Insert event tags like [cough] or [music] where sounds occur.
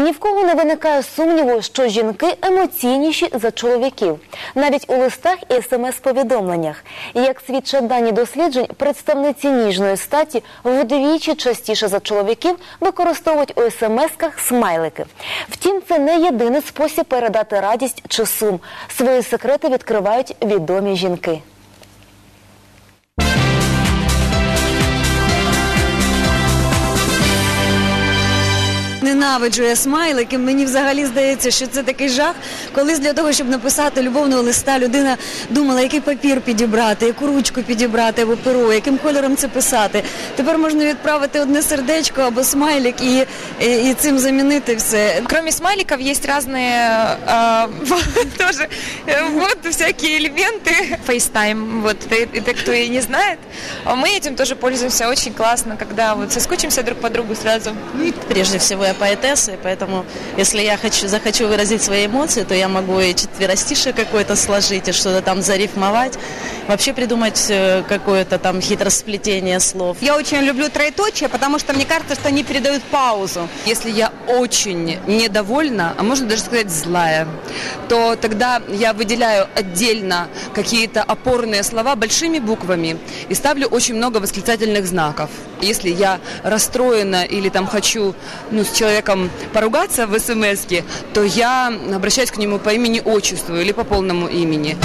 Ні в кого не виникає сумніву, що жінки емоційніші за чоловіків, навіть у листах і смс-повідомленнях. Як свідчать дані досліджень, представниці ніжної статі вдвічі частіше за чоловіків використовують у смс-ках смайлики. Втім, це не єдиний спосіб передати радість чи сум. Свої секрети відкривають відомі жінки. Ненавиджу я смайлики. Мені взагалі здається, що це такий жах. Колись для того, щоб написати любовного листа, людина думала, який папір підібрати, яку ручку підібрати або перо, яким кольором це писати. Тепер можна відправити одне сердечко або смайлик і, і, і цим замінити все. Кроме смайликов есть разные э, [laughs] тоже э, вот всякие элементы. FaceTime, вот это, это кто и не знает. А мы этим тоже пользуемся очень классно, когда вот соскучимся друг по другу сразу. Прежде всего я поэтесса, поэтому если я хочу, захочу выразить свои эмоции, то я могу и четверостишее какое-то сложить, и что-то там зарифмовать, вообще придумать э, какое-то там хитросплетение слов. Я очень люблю троеточие, потому что мне кажется, что они передают паузу. Если я очень недовольна, а можно даже сказать злая, то тогда я выделяю отдельно какие-то опорные слова большими буквами и ставлю очень много восклицательных знаков. Если я расстроена или там хочу ну, с человеком поругаться в смс то я обращаюсь к нему по имени-отчеству или по полному имени.